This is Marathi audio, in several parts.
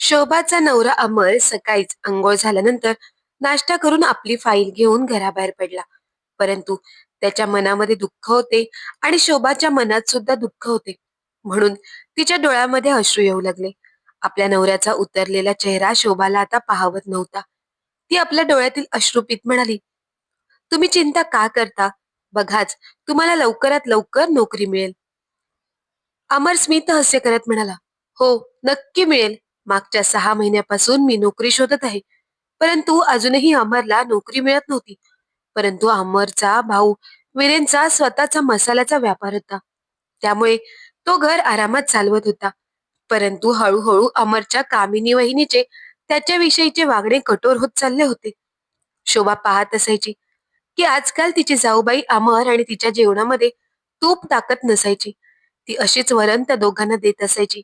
शोभाचा नवरा अमर सकाळीच अंघोळ झाल्यानंतर नाश्ता करून आपली फाईल घेऊन घराबाहेर पडला. परंतु त्याच्या मनामध्ये दुःख होते आणि शोभाच्या मनात सुद्धा दुःख होते. म्हणून तिच्या डोळ्यामध्ये अश्रू येऊ लागले. आपल्या नवऱ्याचा उतरलेला चेहरा शोभाला आता पाहावत नव्हता. ती आपल्या डोळ्यातील अश्रुपीत म्हणाली तुम्ही चिंता का करता? बघाच तुम्हाला लवकरात लवकर नोकरी मिळेल. अमर स्मित हस्य करत म्हणाला हो नक्की मिळेल. मागच्या सहा महिन्यापासून मी नोकरी शोधत आहे. परंतु अजूनही अमरला नोकरी मिळत नव्हती. परंतु अमरचा भाऊ वीरेनचा स्वतःचा मसाल्याचा व्यापार होता. त्यामुळे तो घर आरामात चालवत होता. परंतु हळूहळू अमरच्या कामिनी वहिनीचे त्याच्याविषयीचे वागणे कठोर होत चालले होते. शोभा पाहत असायची की आजकाल तिची जाऊबाई अमर आणि तिच्या जेवणामध्ये तूप टाकत नसायची. ती अशीच वरण त्या दोघांना देत असायची.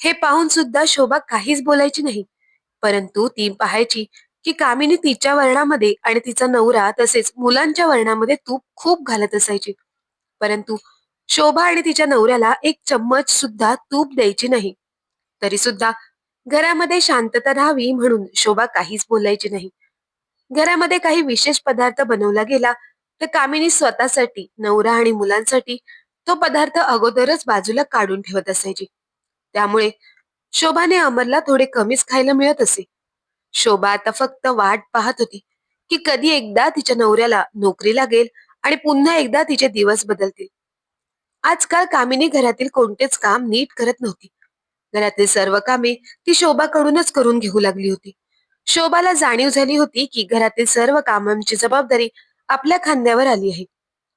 हे पाहून सुद्धा शोभा काहीच बोलायची नाही. परंतु ती पाहायची की कामिनी तिच्या वर्णामध्ये आणि तिचा नवरा तसेच मुलांच्या वर्णामध्ये तूप खूप घालत असायची. परंतु शोभा आणि तिच्या नवऱ्याला एक चम्मच सुद्धा तूप द्यायची नाही. तरी सुद्धा घरामध्ये शांतता राहावी म्हणून शोभा काहीच बोलायची नाही. घरामध्ये काही विशेष पदार्थ बनवला गेला तर कामिनी स्वतःसाठी नवरा आणि मुलांसाठी तो पदार्थ अगोदरच बाजूला काढून ठेवत असायची. त्यामुळे शोभाने अमरला थोडे कमीच खायला मिळत असे. शोभा आता फक्त वाट पाहत होती की कधी एकदा तिच्या नवऱ्याला नोकरी लागेल आणि पुन्हा एकदा तिचे दिवस बदलतील. आजकाल कामिनी घरातील कोणतेच काम नीट करत नव्हती. घरातील सर्व कामे ती शोभाकडूनच करून घेऊ लागली होती. शोभाला जाणीव झाली होती की घरातील सर्व कामांची जबाबदारी आपल्या खांद्यावर आली आहे.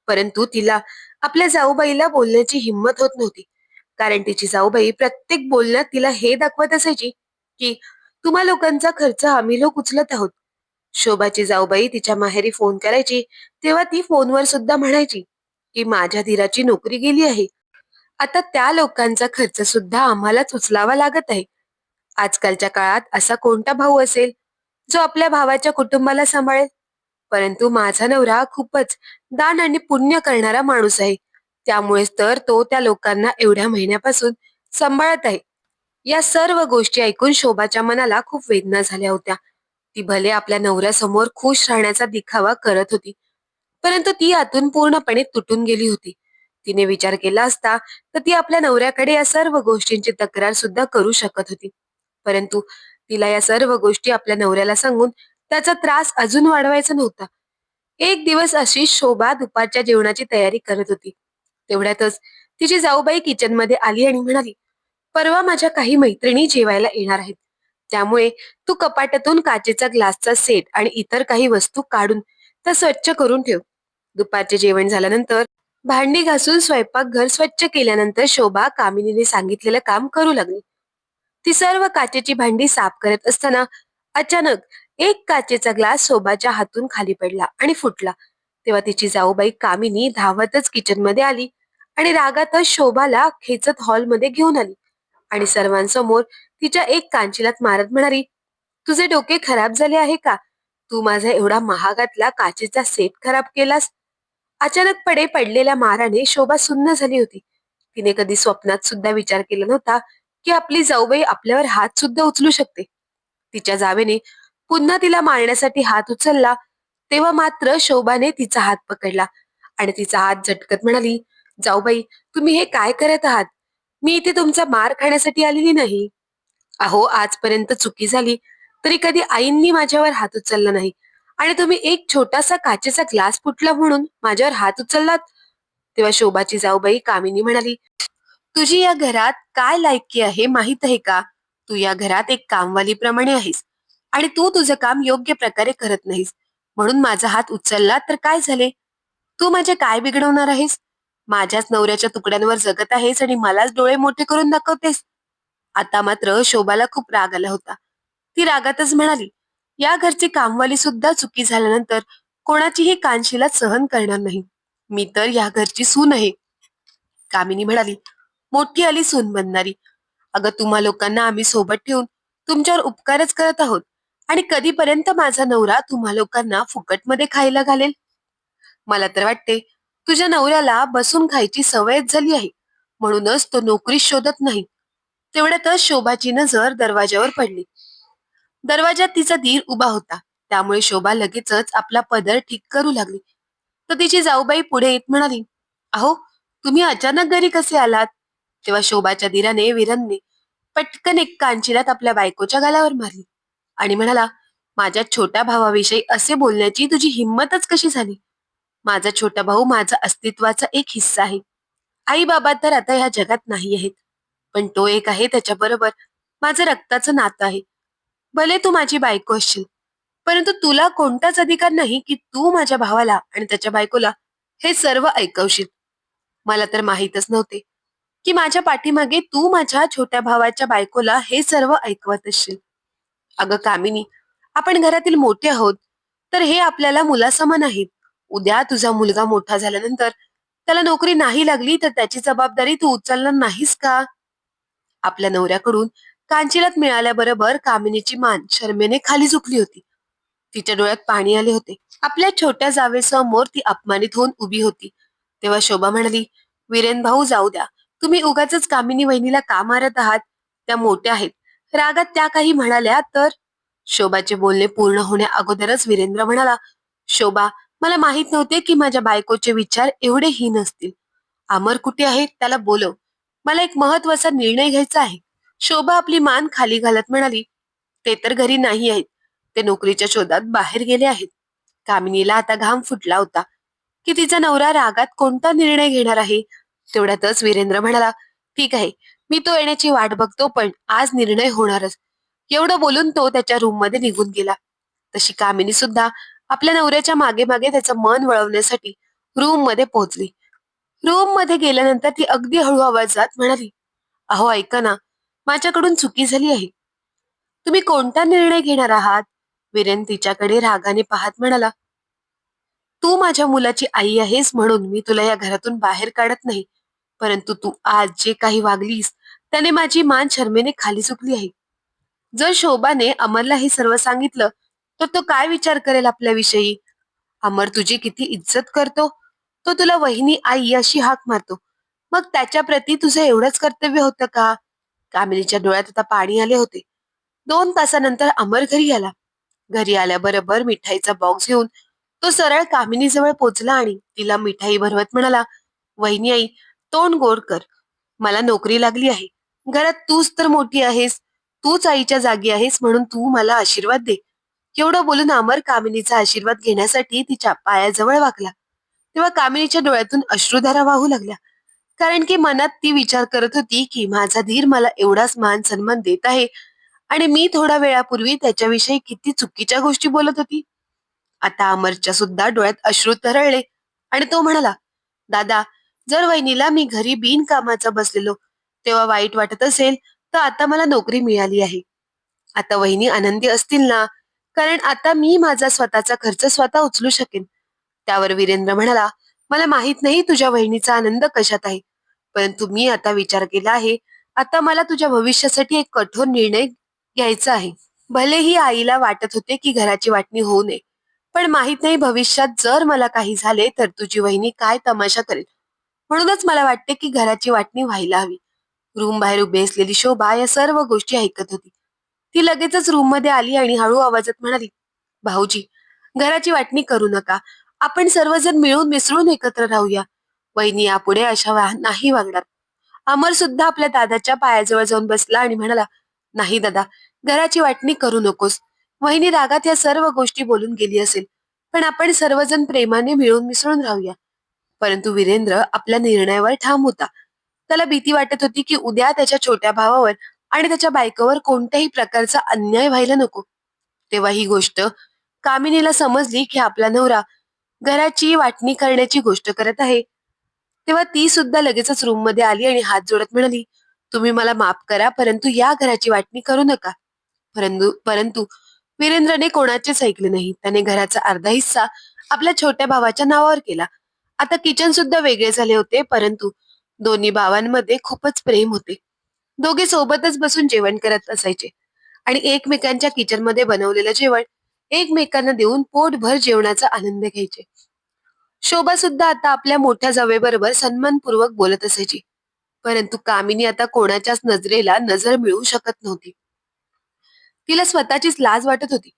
परंतु तिला आपल्या जाऊबाईला बोलण्याची हिंमत होत नव्हती. कारण तिची जाऊबाई प्रत्येक बोलण्यात तिला हे दाखवत असायची की तुम्हा लोकांचा खर्च आम्ही लोक उचलत आहोत. शोभाची जाऊबाई तिच्या माहेरी फोन करायची तेव्हा ती फोनवर सुद्धा म्हणायची की माझ्या धीराची नोकरी गेली आहे. आता त्या लोकांचा खर्च सुद्धा आम्हालाच उचलावा लागत आहे. आजकालच्या काळात असा कोणता भाऊ असेल जो आपल्या भावाच्या कुटुंबाला सांभाळेल? परंतु माझा नवरा खूपच दान आणि पुण्य करणारा माणूस आहे. त्यामुळेच तर तो त्या लोकांना एवढ्या महिन्यापासून सांभाळत आहे. या सर्व गोष्टी ऐकून शोभाच्या मनाला खूप वेदना झाल्या होत्या. ती भले आपल्या नवऱ्यासमोर खुश राहण्याचा दिखावा करत होती परंतु ती आतून पूर्णपणे तुटून गेली होती. तिने विचार केला असता तर ती आपल्या नवऱ्याकडे या सर्व गोष्टींची तक्रार सुद्धा करू शकत होती. परंतु तिला या सर्व गोष्टी आपल्या नवऱ्याला सांगून त्याचा त्रास अजून वाढवायचा नव्हता. एक दिवस अशी शोभा दुपारच्या जेवणाची तयारी करत होती. तेवढ्यातच तिची जाऊबाई किचनमध्ये आली आणि म्हणाली परवा माझ्या काही मैत्रिणी जेवायला येणार आहेत. त्यामुळे तू कपाटातून काचेचा ग्लासचा सेट आणि इतर काही वस्तू काढून त्या स्वच्छ करून ठेव. दुपारचे जेवण झाल्यानंतर भांडी घासून स्वयंपाक घर स्वच्छ केल्यानंतर शोभा कामिनीने सांगितलेलं काम करू लागली. ती सर्व काचेची भांडी साफ करत असताना अचानक एक काचेचा ग्लास शोभाच्या हातून खाली पडला आणि फुटला. तेव्हा तिची जाऊबाई कामिनी धावतच किचनमध्ये आली आणि रागातच शोभाला खेचत हॉलमध्ये घेऊन आली. आणि सर्वांसमोर तिच्या एक कांचिलात मारत म्हणाली तुझे डोके खराब झाले आहे का? तू माझा एवढा महागातला काचेचा सेट खराब केलास. अचानकपणे पडलेल्या माराने शोभा सुन्न झाली होती. तिने कधी स्वप्नात सुद्धा विचार केला नव्हता की आपली जाऊबाई आपल्यावर हात सुद्धा उचलू शकते. तिच्या जावेने पुन्हा तिला मारण्यासाठी हात उचलला तेव्हा मात्र शोभाने तिचा हात पकडला आणि तिचा हात झटकत म्हणाली जाऊबाई तुम्ही हे काय करत आहात? मी इथे तुमचा मार खाण्यासाठी आलेली नाही. अहो आजपर्यंत चुकी झाली तरी कधी आईंनी माझ्यावर हात उचलला नाही. आणि तुम्ही एक छोटासा काचेचा ग्लास फुटला म्हणून माझ्यावर हात उचललात? तेव्हा शोभाची जाऊबाई कामिनी म्हणाली तुझी या घरात काय लायकी आहे माहीत आहे का? तू या घरात एक कामवालीप्रमाणे आहेस आणि तू तुझं काम योग्य प्रकारे करत नाहीस. म्हणून माझा हात उचलला तर काय झाले? तू माझे काय बिघडवणार आहेस? माझ्याच नवऱ्याच्या तुकड्यांवर जगत आहेस आणि मलाच डोळे मोठे करून दाखवतेस. आता मात्र शोभाला खूप राग आला होता. ती रागातच म्हणाली या घरची कामवाली सुद्धा चुकी झाल्यानंतर कोणाचीही कानशिला सहन करणार नाही. मी तर या घरची सून आहे. कामिनी म्हणाली मोठी आली सून बनणारी अगं तुम्हा लोकांना आम्ही सोबत ठेवून तुमच्यावर उपकारच करत आहोत. आणि कधीपर्यंत माझा नवरा तुम्हा लोकांना फुकटमध्ये खायला घालेल? मला तर वाटते तुझ्या नवऱ्याला बसून खायची सवयच झाली आहे. म्हणूनच तो नोकरी शोधत नाही. तेवढ्यातच शोभाची नजर दरवाजावर पडली. दरवाजात तिचा धीर उभा होता. त्यामुळे शोभा लगेचच आपला पदर ठीक करू लागली. तर तिची जाऊबाई पुढे येत म्हणाली अहो तुम्ही अचानक घरी कसे आलात? तेव्हा शोभाच्या धीराने विरनने पटकन एक कांचिरात आपल्या बायकोच्या गालावर मारली. आणि म्हणाला माझ्या छोट्या भावाविषयी असे बोलण्याची तुझी हिंमतच कशी झाली? माझा छोटा भाऊ माझा अस्तित्वाचा एक हिस्सा आहे. आई बाबा तर आता ह्या जगात नाही आहेत पण तो एक आहे त्याच्याबरोबर माझं रक्ताचं नातं आहे. भले तू माझी बायको असशील परंतु तुला कोणताच अधिकार नाही की तू माझ्या भावाला आणि त्याच्या बायकोला हे सर्व ऐकवशील. मला तर माहीतच नव्हते की माझ्या पाठीमागे तू माझ्या छोट्या भावाच्या बायकोला हे सर्व ऐकवत असशील. अगं कामिनी आपण घरातील मोठे आहोत तर हे आपल्याला मुलासमान आहेत. उद्या तुझा मुलगा मोठा झाल्यानंतर त्याला नोकरी नाही लागली तर त्याची जबाबदारी तू उचलणार नाहीस का? आपल्या नवऱ्याकडून कांचिलात मिळाल्याबरोबर कामिनीची मान शर्मेने खाली झुकली होती. तिच्या डोळ्यात पाणी आले होते. आपल्या छोट्या जावेसमोर ती अपमानित होऊन उभी होती. तेव्हा शोभा म्हणाली वीरेन भाऊ जाऊ द्या. तुम्ही उगाच कामिनी वहिनीला का मारत आहात? त्या मोठ्या आहेत. रागात त्या काही म्हणाल्या तर? शोभाचे बोलणे पूर्ण होण्या अगोदरच वीरेंद्र म्हणाला शोभा मला माहीत नव्हते की माझ्या बायकोचे विचार एवढे हीन असतील. अमर कुठे आहे त्याला बोलव. मला एक महत्त्वाचा निर्णय घ्यायचा आहे. शोभा आपली मान खाली घालत म्हणाली ते तर घरी नाही आहेत. ते नोकरीच्या शोधात बाहेर गेले आहेत. कामिनीला आता घाम फुटला होता. की तिचा नवरा रागात कोणता निर्णय घेणार आहे? तेवढ्यातच वीरेंद्र म्हणाला ठीक आहे. मी तो येण्याची वाट बघतो पण आज निर्णय होणारच. एवढं बोलून तो त्याच्या रूममध्ये निघून गेला. तशी कामिनी सुद्धा आपल्या नवऱ्याच्या मागे मागे त्याचं मन वळवण्यासाठी रूममध्ये पोहोचली. रूममध्ये गेल्यानंतर ती अगदी हळू आवाजात म्हणाली अहो ऐका ना माझ्याकडून चुकी झाली आहे. तुम्ही कोणता निर्णय घेणार आहात? वीरेन तिच्याकडे रागाने पाहत म्हणाला तू माझ्या मुलाची आई आहेस म्हणून मी तुला या घरातून बाहेर काढत नाही. परंतु तू आज जे काही वागलीस त्याने माझी मान शर्मेने खाली चुकली आहे. जर शोभाने अमरला हे सर्व सांगितलं तर तो काय विचार करेल आपल्याविषयी? अमर तुझी किती इज्जत करतो? तो तुला वहिनी आई अशी हाक मारतो. मग त्याच्या प्रती तुझं एवढंच कर्तव्य होतं का? कामिनीच्या डोळ्यात आता पाणी आले होते. दोन तासानंतर अमर घरी आला. घरी आल्याबरोबर मिठाईचा बॉक्स घेऊन तो सरळ कामिनीजवळ पोचला आणि तिला मिठाई भरवत म्हणाला वहिनी आई तोंड गोड कर. मला नोकरी लागली आहे. घरात तूच तर मोठी आहेस. तूच आईच्या जागी आहेस म्हणून तू मला आशीर्वाद दे. एवढं बोलून अमर कामिनीचा आशीर्वाद घेण्यासाठी तिच्या पायाजवळ वाकला तेव्हा कामिनीच्या डोळ्यातून अश्रुधारा वाहू लागल्या. कारण की मनात ती विचार करत होती की माझा धीर मला एवढाच मान सन्मान देत आहे. आणि मी थोड्या वेळापूर्वी त्याच्याविषयी किती चुकीच्या गोष्टी बोलत होती. आता अमरच्या सुद्धा डोळ्यात अश्रू तरळले. आणि तो म्हणाला दादा जर वहिनीला मी घरी बिनकामाचा बसलेलो तेव्हा वाईट वाटत असेल तर आता मला नोकरी मिळाली आहे. आता वहिनी आनंदी असतील ना? कारण आता मी माझा स्वतःचा खर्च स्वतः उचलू शकेन. त्यावर वीरेंद्र म्हणाला मला माहीत नाही तुझ्या वहिनीचा आनंद कशात आहे. परंतु मी आता विचार केला आहे आता मला तुझ्या भविष्यासाठी एक कठोर निर्णय घ्यायचा आहे. भलेही आईला वाटत होते की घराची वाटणी होऊ नये पण माहीत नाही भविष्यात जर मला काही झाले तर तुझी वहिनी काय तमाशा करेल. म्हणूनच मला वाटते की घराची वाटणी व्हायला हवी. रूम बाहेर उभी असलेली शोभा या सर्व गोष्टी ऐकत होती. ती लगेचच रूममध्ये आली आणि हळू आवाजात म्हणाली भाऊजी घराची वाटणी करू नका. आपण सर्वजण मिळून मिसळून एकत्र राहूया. वहिनी यापुढे अशा वा- नाही वागणार. अमर सुद्धा आपल्या दादाच्या पायाजवळ जाऊन बसला आणि म्हणाला नाही दादा घराची वाटणी करू नकोस. वहिनी रागात या सर्व गोष्टी बोलून गेली असेल. पण आपण सर्वजण प्रेमाने मिळून मिसळून राहूया. परंतु वीरेंद्र आपल्या निर्णयावर ठाम होता. त्याला भीती वाटत होती की उद्या त्याच्या छोट्या भावावर आणि त्याच्या बायकोवर कोणत्याही प्रकारचा अन्याय व्हायला नको. तेव्हा ही गोष्ट कामिनीला समजली की आपला नवरा घराची वाटणी करण्याची गोष्ट करत आहे. तेव्हा ती सुद्धा लगेचच रूममध्ये आली आणि हात जोडत म्हणाली तुम्ही मला माफ करा परंतु या घराची वाटणी करू नका. परंतु परंतु वीरेंद्रने कोणाचेच ऐकले नाही. त्याने घराचा अर्धा हिस्सा आपल्या छोट्या भावाच्या नावावर केला. आता किचन सुद्धा वेगळे झाले होते परंतु दोन्ही भावांमध्ये खूपच प्रेम होते. दोघे सोबतच बसून जेवण करत असायचे. आणि एकमेकांच्या किचनमध्ये बनवलेलं जेवण एकमेकांना देऊन पोटभर जेवणाचा आनंद घ्यायचे. शोभा सुद्धा आता आपल्या मोठ्या जावेबरोबर सन्मानपूर्वक बोलत असायची. परंतु कामिनी आता कोणाच्याच नजरेला नजर मिळवू शकत नव्हती. तिला स्वतःचीच लाज वाटत होती.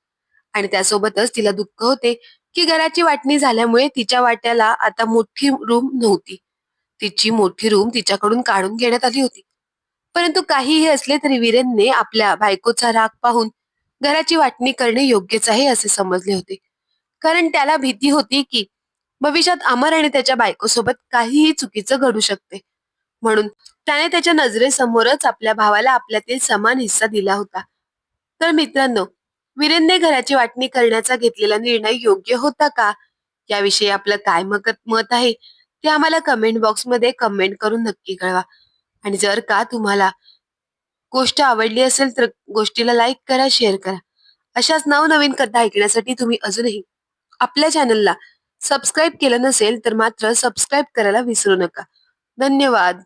आणि त्यासोबतच तिला दुःख होते की घराची वाटणी झाल्यामुळे तिच्या वाट्याला आता मोठी रूम नव्हती. तिची मोठी रूम तिच्याकडून काढून घेण्यात आली होती. परंतु काहीही असले तरी वीरेनने आपल्या बायकोचा राग पाहून घराची वाटणी करणे योग्यच आहे असे समजले होते. कारण त्याला भीती होती की भविष्यात अमर आणि त्याच्या बायकोसोबत काहीही चुकीचं घडू शकते. म्हणून त्याने त्याच्या नजरेसमोरच आपल्या भावाला आपल्यातील समान हिस्सा दिला होता. तर मित्रांनो वीरेनने घराची वाटणी करण्याचा घेतलेला निर्णय योग्य होता का? याविषयी आपलं काय मत मत आहे? ते आम्हाला कमेंट बॉक्समध्ये कमेंट करून नक्की कळवा. आणि जर का तुम्हाला गोष्ट आवडली असेल तर गोष्टीला लाईक करा शेअर करा. अशाच नवनवीन कथा ऐकण्यासाठी तुम्ही अजूनही आपल्या चॅनलला सबस्क्राईब केलं नसेल तर मात्र सबस्क्राईब करायला विसरू नका. धन्यवाद.